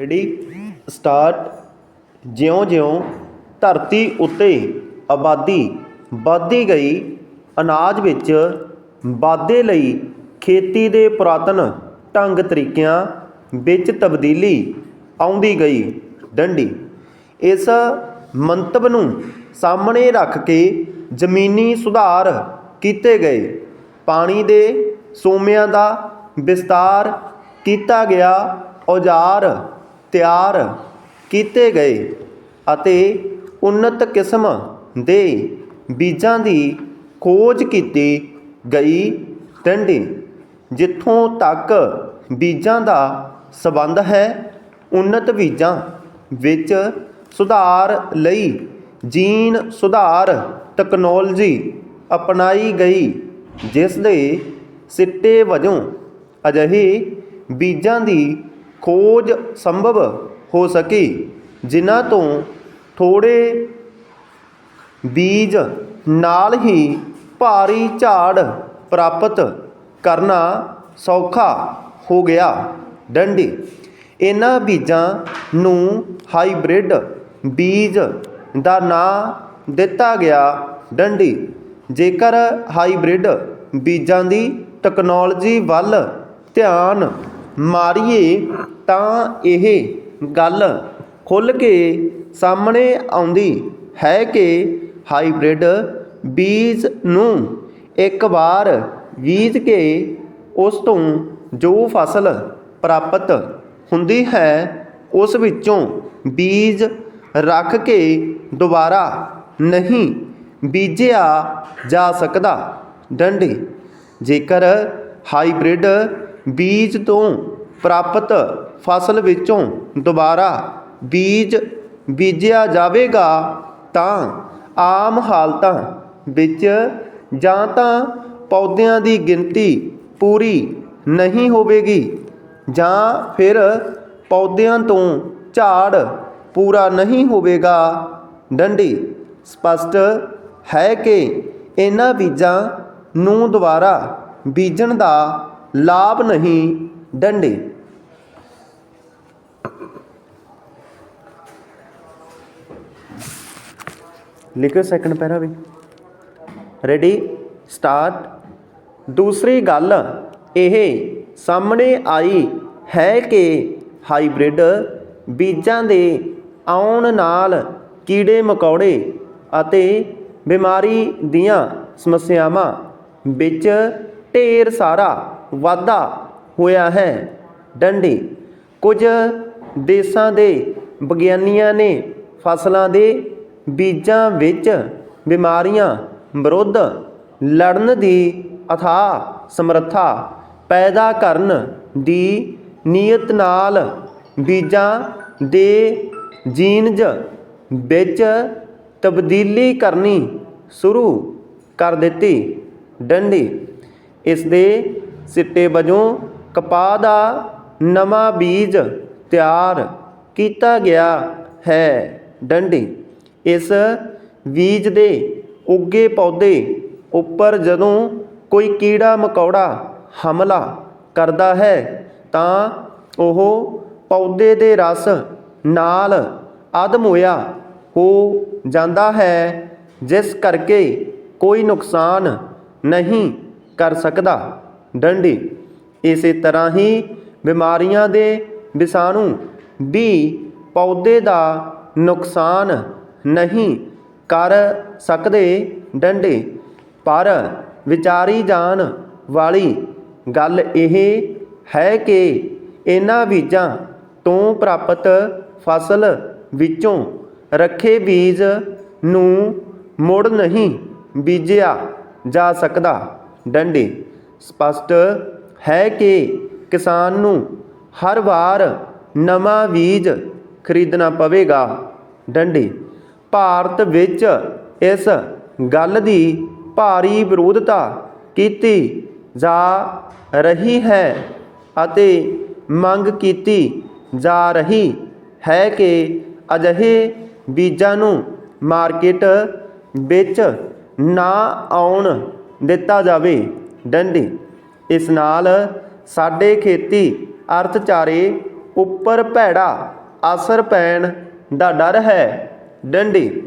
Ready start. ਜਿਉਂ-ਜਿਉਂ ਧਰਤੀ ਉੱਤੇ ਆਬਾਦੀ ਵੱਧਦੀ ਗਈ, ਅਨਾਜ ਵਿੱਚ ਵਾਧੇ ਲਈ ਖੇਤੀ ਦੇ ਪੁਰਾਤਨ ਢੰਗ ਤਰੀਕਿਆਂ ਵਿੱਚ ਤਬਦੀਲੀ ਆਉਂਦੀ ਗਈ ਡੰਡੀ। ਇਸ ਮੰਤਵ ਨੂੰ ਸਾਹਮਣੇ ਰੱਖ ਕੇ ਜ਼ਮੀਨੀ ਸੁਧਾਰ ਕੀਤੇ ਗਏ। ਪਾਣੀ ਦੇ ਸੋਮਿਆਂ ਦਾ ਵਿਸਤਾਰ ਕੀਤਾ ਗਿਆ। ਔਜ਼ਾਰ ਤਿਆਰ ਕੀਤੇ ਗਏ ਅਤੇ ਉੱਨਤ ਕਿਸਮ ਦੇ ਬੀਜਾਂ ਦੀ ਖੋਜ ਕੀਤੀ ਗਈ ਟੰਡੀ, ਜਿੱਥੋਂ ਤੱਕ ਬੀਜਾਂ ਦਾ ਸਬੰਧ ਹੈ, ਉੱਨਤ ਬੀਜਾਂ ਵਿੱਚ ਸੁਧਾਰ ਲਈ ਜੀਨ ਸੁਧਾਰ ਟੈਕਨੋਲੋਜੀ ਅਪਣਾਈ ਗਈ ਜਿਸ ਦੇ ਸਿੱਟੇ ਵਜੋਂ ਅਜਿਹੇ ਬੀਜਾਂ ਦੀ ਖੋਜ ਸੰਭਵ ਹੋ ਸਕੀ, ਜਿਨ੍ਹਾਂ ਤੋਂ ਥੋੜੇ ਬੀਜ ਨਾਲ ਹੀ ਭਾਰੀ ਝਾੜ ਪ੍ਰਾਪਤ ਕਰਨਾ ਸੌਖਾ ਹੋ ਗਿਆ। ਡੰਡੀ, ਇਹਨਾਂ ਬੀਜਾਂ ਨੂੰ ਹਾਈਬ੍ਰਿਡ ਬੀਜ ਦਾ ਨਾਂ ਦਿੱਤਾ ਗਿਆ। ਡੰਡੀ, ਜੇਕਰ ਹਾਈਬ੍ਰਿਡ ਬੀਜਾਂ ਦੀ ਟੈਕਨੋਲੋਜੀ ਵੱਲ ਧਿਆਨ ਮਾਰੀਏ ਤਾਂ ਇਹ ਗੱਲ ਖੁੱਲ੍ਹ ਕੇ ਸਾਹਮਣੇ ਆਉਂਦੀ ਹੈ ਕਿ ਹਾਈਬ੍ਰਿਡ ਬੀਜ ਨੂੰ ਇੱਕ ਵਾਰ ਬੀਜ ਕੇ ਉਸ ਤੋਂ ਜੋ ਫਸਲ ਪ੍ਰਾਪਤ ਹੁੰਦੀ ਹੈ, ਉਸ ਵਿੱਚੋਂ ਬੀਜ ਰੱਖ ਕੇ ਦੁਬਾਰਾ ਨਹੀਂ ਬੀਜਿਆ ਜਾ ਸਕਦਾ। ਡੰਡੀ, ਜੇਕਰ ਹਾਈਬ੍ਰਿਡ ਬੀਜ ਤੋਂ ਪ੍ਰਾਪਤ ਫਸਲ ਵਿੱਚੋਂ ਦੁਬਾਰਾ ਬੀਜ ਬੀਜਿਆ ਜਾਵੇਗਾ ਤਾਂ ਆਮ ਹਾਲਤਾਂ ਵਿੱਚ ਜਾਂ ਤਾਂ ਪੌਦਿਆਂ ਦੀ ਗਿਣਤੀ ਪੂਰੀ ਨਹੀਂ ਹੋਵੇਗੀ ਜਾਂ ਫਿਰ ਪੌਦਿਆਂ ਤੋਂ ਝਾੜ ਪੂਰਾ ਨਹੀਂ ਹੋਵੇਗਾ। ਡੰਡੀ, ਸਪਸ਼ਟ ਹੈ ਕਿ ਇਹਨਾਂ ਬੀਜਾਂ ਨੂੰ ਦੁਬਾਰਾ ਬੀਜਣ ਦਾ ਲਾਭ ਨਹੀਂ ਡੰਡੇ। ਲਿਖੋ ਸੈਕੰਡ ਪੈਰਾ ਵੀ। ਰੈਡੀ ਸਟਾਰਟ ਦੂਸਰੀ ਗੱਲ ਇਹ, ਸਾਹਮਣੇ ਆਈ ਹੈ ਕਿ ਹਾਈਬ੍ਰਿਡ ਬੀਜਾਂ ਦੇ ਆਉਣ ਨਾਲ ਕੀੜੇ, ਮਕੌੜੇ ਅਤੇ ਬਿਮਾਰੀ ਦੀਆਂ ਸਮੱਸਿਆਵਾਂ ਵਿੱਚ ਢੇਰ ਸਾਰਾ ਵਾਧਾ ਹੋਇਆ ਹੈ। ਡੰਡੀ। ਕੁਝ ਦੇਸ਼ਾਂ ਦੇ ਵਿਗਿਆਨੀਆਂ ਨੇ ਫਸਲਾਂ ਦੇ ਬੀਜਾਂ ਵਿੱਚ ਬਿਮਾਰੀਆਂ ਵਿਰੁੱਧ ਲੜਨ ਦੀ ਅਥਾਹ ਸਮਰੱਥਾ ਪੈਦਾ ਕਰਨ ਦੀ ਨੀਅਤ ਨਾਲ ਬੀਜਾਂ ਦੇ ਜੀਨਜ਼ ਵਿੱਚ ਤਬਦੀਲੀ ਕਰਨੀ ਸ਼ੁਰੂ ਕਰ ਦਿੱਤੀ। ਡੰਡੀ। ਇਸ ਦੇ ਸਿੱਟੇ ਵਜੋਂ ਕਪਾਹ ਦਾ ਨਵਾਂ ਬੀਜ ਤਿਆਰ ਕੀਤਾ ਗਿਆ ਹੈ। ਡੰਡੀ, ਇਸ ਬੀਜ ਦੇ ਉੱਗੇ ਪੌਦੇ ਉੱਪਰ ਜਦੋਂ ਕੋਈ ਕੀੜਾ ਮਕੌੜਾ ਹਮਲਾ ਕਰਦਾ ਹੈ, ਤਾਂ ਉਹ ਪੌਦੇ ਦੇ ਰਸ ਨਾਲ ਅਦਮ ਹੋਇਆ ਹੋ ਜਾਂਦਾ ਹੈ, ਜਿਸ ਕਰਕੇ ਕੋਈ ਨੁਕਸਾਨ ਨਹੀਂ ਕਰ ਸਕਦਾ। ਡੰਡੀ, ਇਸੇ ਤਰ੍ਹਾਂ ਹੀ ਬਿਮਾਰੀਆਂ ਦੇ ਵਿਸ਼ਾਣੂ ਵੀ ਪੌਦੇ ਦਾ ਨੁਕਸਾਨ ਨਹੀਂ ਕਰ ਸਕਦੇ ਡੰਡੇ। ਪਰ ਵਿਚਾਰੀ ਜਾਣ ਵਾਲੀ ਗੱਲ ਇਹ ਹੈ ਕਿ ਇਹਨਾਂ ਬੀਜਾਂ ਤੋਂ ਪ੍ਰਾਪਤ ਫਸਲ ਵਿੱਚੋਂ ਰੱਖੇ ਬੀਜ ਨੂੰ ਮੁੜ ਨਹੀਂ ਬੀਜਿਆ ਜਾ ਸਕਦਾ। ਡੰਡੇ। ਸਪਸ਼ਟ ਹੈ ਕਿ ਕਿਸਾਨ ਨੂੰ ਹਰ ਵਾਰ ਨਵਾਂ ਬੀਜ ਖਰੀਦਣਾ ਪਵੇਗਾ। ਡੰਡੇ। ਭਾਰਤ ਵਿੱਚ ਇਸ ਗੱਲ ਦੀ ਭਾਰੀ ਵਿਰੋਧਤਾ ਕੀਤੀ ਜਾ ਰਹੀ ਹੈ ਅਤੇ ਮੰਗ ਕੀਤੀ ਜਾ ਰਹੀ ਹੈ ਕਿ ਅਜਿਹੇ ਬੀਜਾਂ ਨੂੰ ਮਾਰਕੀਟ ਵਿੱਚ ਨਾ ਆਉਣ ਦਿੱਤਾ ਜਾਵੇ। ਡੰਡੀ, ਇਸ ਨਾਲ ਸਾਡੇ ਖੇਤੀ ਅਰਥਚਾਰੇ ਉੱਪਰ ਭੈੜਾ ਅਸਰ ਪੈਣ ਦਾ ਡਰ ਹੈ। ਡੰਡੀ